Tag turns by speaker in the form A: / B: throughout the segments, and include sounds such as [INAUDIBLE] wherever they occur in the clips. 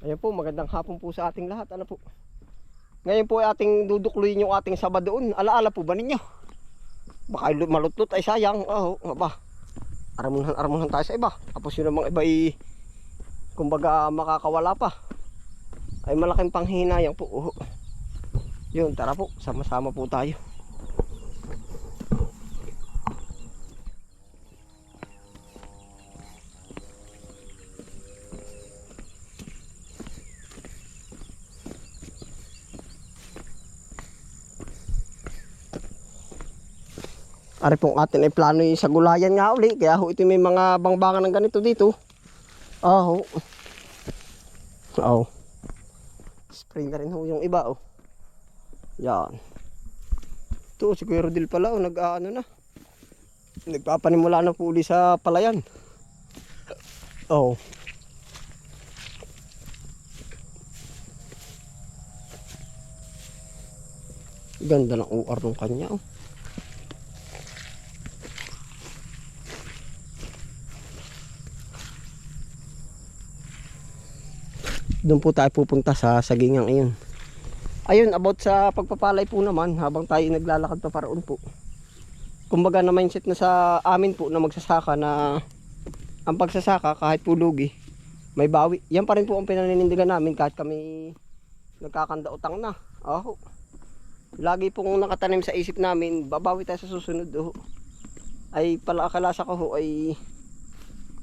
A: Ayan po, magandang hapon po sa ating lahat. Ano po? Ngayon po ating dudukluyin yung ating saba doon. Alaala po ba ninyo? Baka lu- malutot ay sayang. Oh, aba. Aramunan, aramunan tayo sa iba. Tapos yun namang iba ay kumbaga makakawala pa. Ay malaking panghinayang po. Oh. Yun, tara po. Sama-sama po tayo. Ari pong atin ay plano yung sa gulayan nga uli. Kaya ho ito may mga bangbangan ng ganito dito. Ho. Oh. Spray na rin ho yung iba oh. Yan. Ito si Kuya Rodil pala oh, nag-ano na. Nagpapanimula na po uli sa palayan. Oh. Ganda ng UR ng kanya oh. Doon po tayo pupunta sa sagingang iyon. Ayun, about sa pagpapalay po naman, habang tayo naglalakad pa paraon po. Kumbaga na mindset na sa amin po na magsasaka na ang pagsasaka kahit po lugi, may bawi. Yan pa rin po ang pinaninindigan namin kahit kami nagkakanda utang na. Oh. Lagi pong nakatanim sa isip namin, babawi tayo sa susunod. Oh. Ay pala akalasa ko ho ay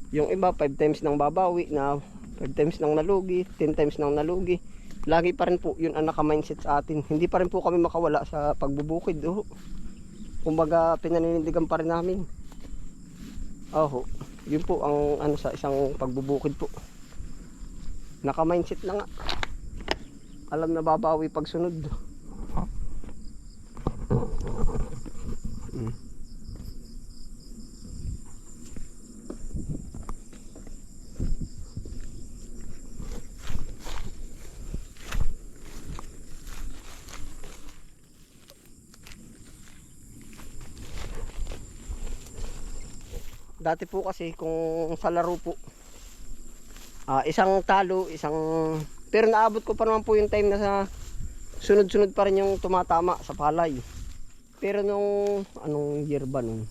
A: yung iba 5 times nang babawi na 5 times nang nalugi, 10 times nang nalugi. Lagi pa rin po yun ang naka-mindset sa atin. Hindi pa rin po kami makawala sa pagbubukid. Oh. Kumbaga pinaninindigan pa rin namin. Oh, yun po ang ano sa isang pagbubukid po. Naka-mindset na nga. Alam na babawi pag Dati po kasi kung sa laro po ah, isang talo, isang pero naabot ko pa naman po yung time na sa sunod-sunod pa rin yung tumatama sa palay. Pero nung anong year ba nung?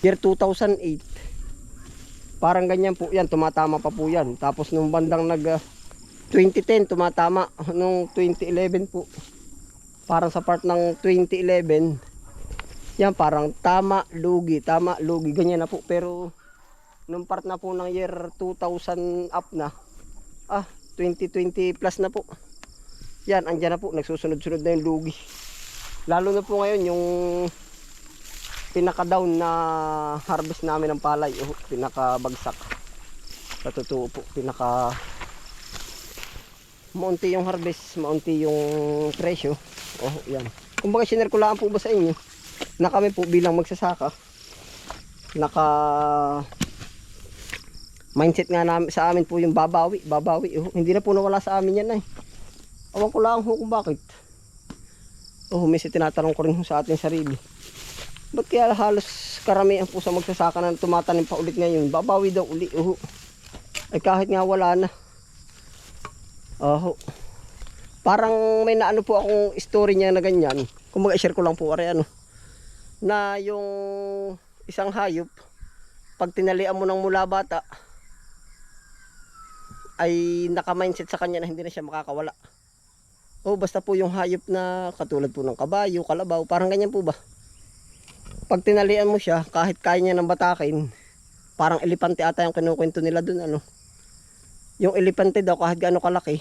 A: Year 2008. Parang ganyan po yan, tumatama pa po yan. Tapos nung bandang nag ah, 2010 tumatama nung 2011 po. Parang sa part ng 2011 yan parang tama, lugi, tama, lugi, ganyan na po. Pero nung part na po ng year 2000 up na, ah, 2020 plus na po. Yan, andyan na po, nagsusunod-sunod na yung lugi. Lalo na po ngayon yung pinaka-down na harvest namin ng palay, oh, pinaka-bagsak. Sa totoo po, pinaka maunti yung harvest, maunti yung presyo. Oh, yan. Kumbaga lang po ba sa inyo? na kami po bilang magsasaka naka mindset nga namin sa amin po yung babawi babawi. Oh, hindi na po nawala sa amin yan ay awan ko lang ho kung bakit. Oh minsan tinatanong ko rin sa ating sarili. Ba't kaya halos karamihan po sa magsasaka na tumatanim pa ulit ngayon? Babawi daw uli oh. Ay kahit nga wala na. Oh parang may naano po akong story niya na ganyan. Kumbaga share ko lang po are ano na yung isang hayop pag tinalian mo ng mula bata ay naka-mindset sa kanya na hindi na siya makakawala. O basta po yung hayop na katulad po ng kabayo, kalabaw, parang ganyan po ba? Pag tinalian mo siya, kahit kaya niya ng batakin, parang elepante ata yung kinukwento nila dun ano. Yung elepante daw kahit gaano kalaki,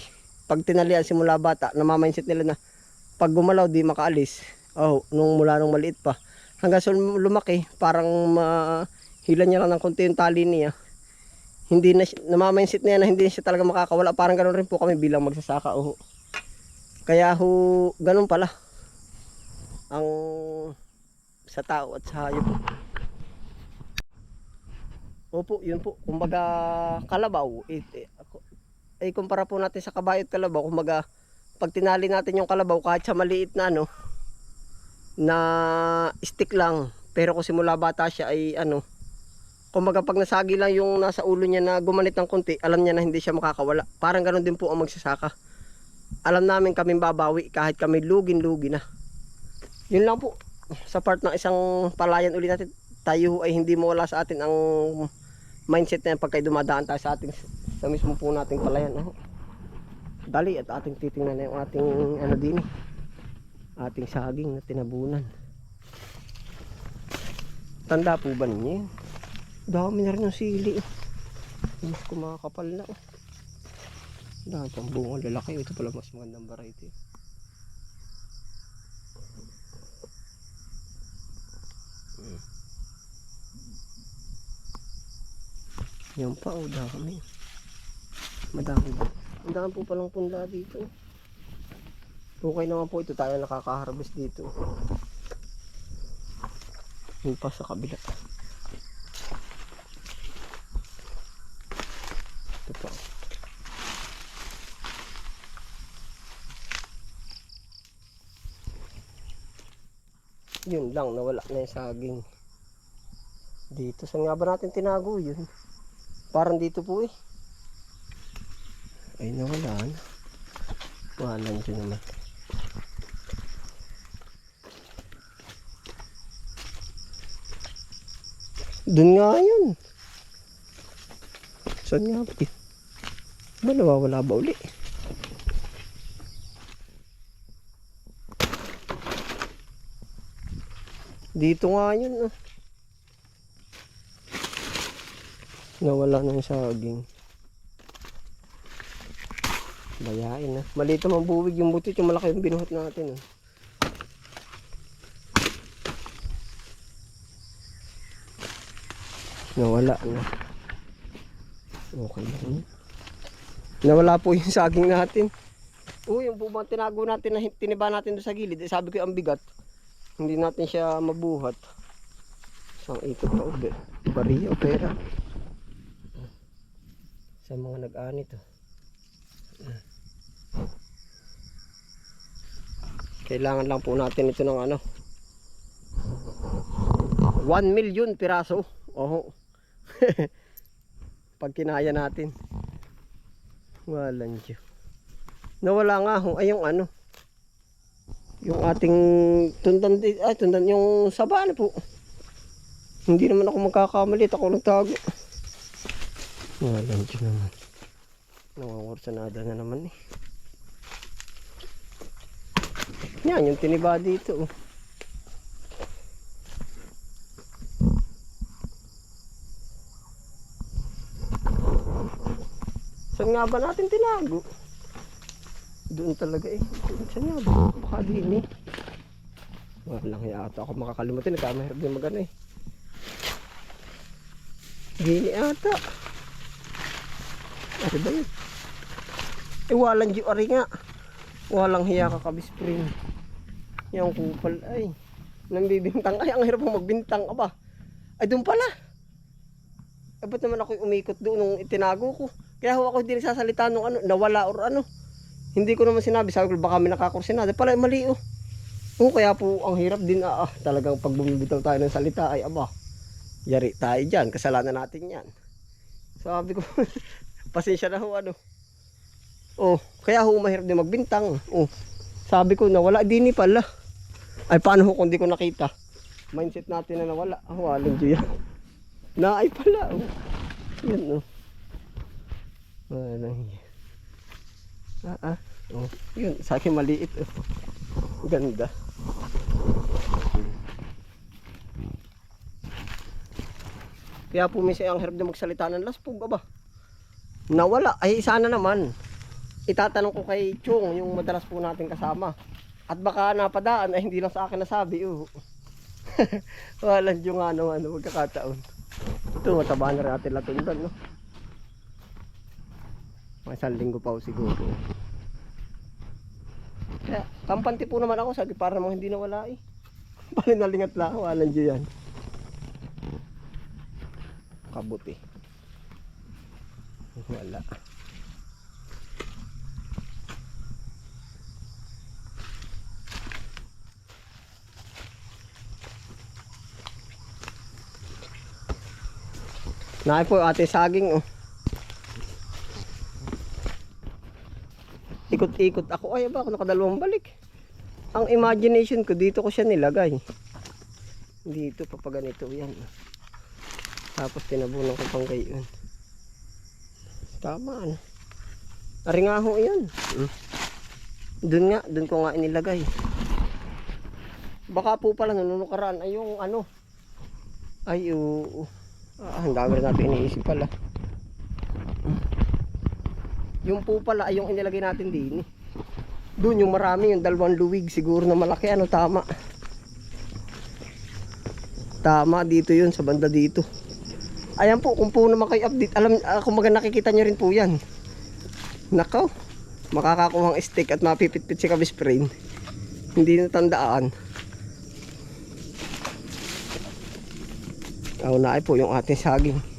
A: pag tinalian simula bata, namamindset nila na pag gumalaw di makaalis. Oh, nung mula nung maliit pa hanggang sa lumaki, parang mahila niya lang ng konti yung tali niya. Hindi na, namamindset niya na hindi na siya talaga makakawala. Parang ganoon rin po kami bilang magsasaka. Oh. Kaya ho, ganun pala. Ang sa tao at sa hayop. Opo, yun po. Kumbaga, kalabaw. Eh, eh, ako, eh, kumpara po natin sa kabayo at kalabaw. Kumbaga, pag tinali natin yung kalabaw, kahit sa maliit na ano, na stick lang pero kung simula bata siya ay ano Kumbaga pag nasagi lang yung nasa ulo niya na gumanit ng konti, alam niya na hindi siya makakawala. Parang ganoon din po ang magsasaka. Alam namin kaming babawi kahit kami lugin-lugi na. Yun lang po. Sa part ng isang palayan ulit natin, tayo ay hindi mawala sa atin ang mindset na yan pagka dumadaan tayo sa ating sa mismo po nating palayan. Oh. Dali at ating titingnan na yung ating ano din. Ating saging na tinabunan. Tanda po ba ninyo? Dami na rin ng sili. Mas kumakapal na. oh. Dami pang bunga lalaki. Ito pala mas magandang variety. Mm. Yan pa oh, dami. Madami. Ang dami po palang punla dito. Okay naman po ito tayo nakaka-harvest dito. Yung pa sa kabila. Yun lang, nawala na yung saging. Dito, saan nga ba natin tinago yun? Parang dito po eh. Ay, nawala na. Walan dyan naman. Doon nga yun. Saan nga ba? eh? Ba nawawala ba uli? Dito nga yun. Ah. Nawala na yung saging. Bayain na. Malito mang buwig yung butit. Yung malaki yung binuhat natin. Ah. Nawala na. Okay lang yun. Nawala po yung saging natin. Oo, yung po tinago natin na tiniba natin doon sa gilid. Eh, sabi ko ang bigat. Hindi natin siya mabuhat. Isang ikot na ube. Bariya o pera. Sa mga nag-ani to. Kailangan lang po natin ito ng ano. 1 million piraso. Oho. [LAUGHS] Pag kinaya natin. Walang Diyo. Nawala nga ho ay yung ano. Yung ating tundan ay tundan yung saba na po. Hindi naman ako magkakamali, ako nagtago. Walang Diyo naman. Nangangarsanada na naman eh. Yan, yung tiniba dito. Oh. Saan nga ba natin tinago? Doon talaga eh. Saan nga ba? Baka din eh. Walang yata ako makakalimutin. Nagkamahirap din magano eh. Gini ata. Ano ba yun? Eh walang ari nga. Walang hiya ka kabispring. Yung kupal ay. Nambibintang ay. Ang hirap mo magbintang ka ba? Ay doon pala. Eh ba't naman ako umikot doon nung itinago ko? Kaya ako hindi nagsasalita nung ano, nawala or ano. Hindi ko naman sinabi. Sabi ko baka may nakakursinada. Pala mali oh. Oo, kaya po ang hirap din ah, ah, talagang pag bumibitaw tayo ng salita ay aba. Yari tayo dyan. Kasalanan natin yan. Sabi ko, [LAUGHS] pasensya na ho ano. Oh, kaya ho mahirap din magbintang. Oh, sabi ko nawala din ni pala. Ay paano ho kung di ko nakita? Mindset natin na nawala. Ah, walang diyan. Na ay pala. Oh. Yan oh. Yan. Ah ah. Oh, yun. Sa akin maliit. Oh. Ganda. Kaya po minsan ang hirap na magsalita ng laspog ba? Nawala. Ay sana naman. Itatanong ko kay Chong, yung madalas po natin kasama. At baka napadaan ay hindi lang sa akin nasabi. Oh. [LAUGHS] Walang yung ano, ano, magkakataon. Ito, mataba na natin latundan, no? Mga isang linggo pa siguro. Kaya, kampante po naman ako, sabi para namang hindi nawala eh. [LAUGHS] Palinalingat lang, walang dyan yan. Kabuti. Wala. Naki po ating saging oh. Ikot-ikot ako. Ay, ba ako nakadalawang balik. Ang imagination ko, dito ko siya nilagay. Dito, papaganito yan. Tapos tinabunan ko pang gayon. Tama, ano. Ari nga ho yan. Doon nga, doon ko nga inilagay. Baka po pala nanunukaraan ay yung ano. Ay, oo. Ah, ang dami natin iniisip pala. Yung po pala ay yung inilagay natin din. Doon yung marami, yung dalawang luwig siguro na malaki. Ano, tama. Tama, dito yun, sa banda dito. Ayan po, kung po naman kayo update, alam, uh, kung maga nakikita nyo rin po yan. Nakaw, makakakuha ng stick at mapipitpit si kabisprin. Hindi na tandaan. Naunaay po yung ating saging.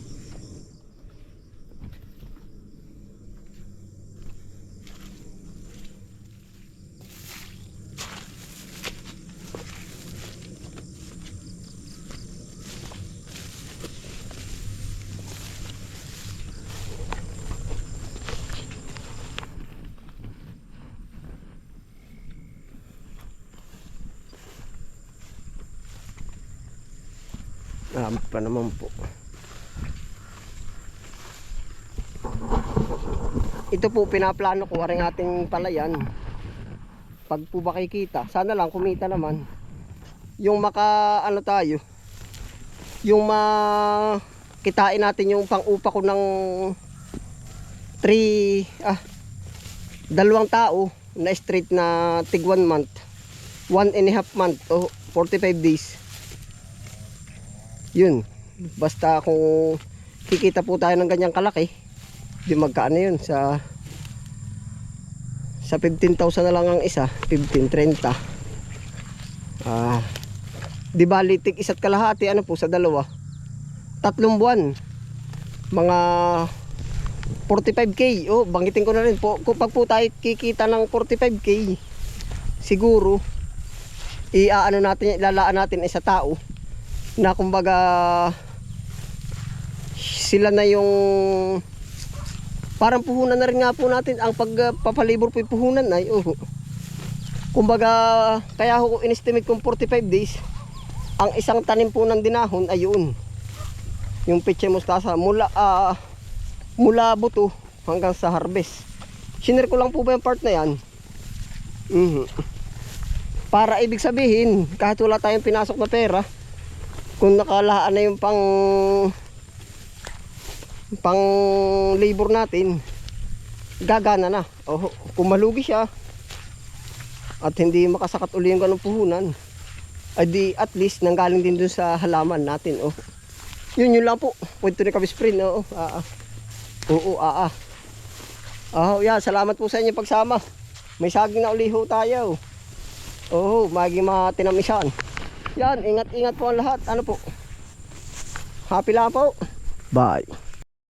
A: Marami naman po. Ito po pinaplano ko ring ating palayan. Pag po ba kikita, sana lang kumita naman. Yung maka ano tayo. Yung makitain natin yung pang-upa ko ng 3 ah dalawang tao na straight na tig 1 month. 1 and a half month o 45 days yun. Basta kung kikita po tayo ng ganyang kalaki di magkaano yun sa sa 15,000 na lang ang isa 15, 30 ah di bali tig isa't kalahati ano po sa dalawa. Tatlong buwan. Mga 45k oh banggitin ko na rin po. Kung pag po tayo kikita ng 45k siguro iaano natin ilalaan natin isa tao na kumbaga sila na yung parang puhunan na rin nga po natin ang pagpapalibor po yung puhunan ay oh. kumbaga kaya ako in-estimate kong 45 days ang isang tanim po ng dinahon ayun yung peche mustasa mula ah, mula buto hanggang sa harvest sinir ko lang po ba yung part na yan Mhm. para ibig sabihin kahit wala tayong pinasok na pera kung nakalaan na yung pang pang labor natin gagana na. Oh, kung malugi siya. At hindi makasakat uli yung ganong puhunan. Ay di at least nanggaling din dun sa halaman natin oh. yun yun lang po. Pwede ni kabisprin oh, ah, ah. oo ah, ah. Oh, yeah, salamat po sa inyo pagsama. May saging na uliho tayo. Oh, maging matinamisan yan, ingat-ingat po ang lahat. Ano po? Happy lang po. Bye.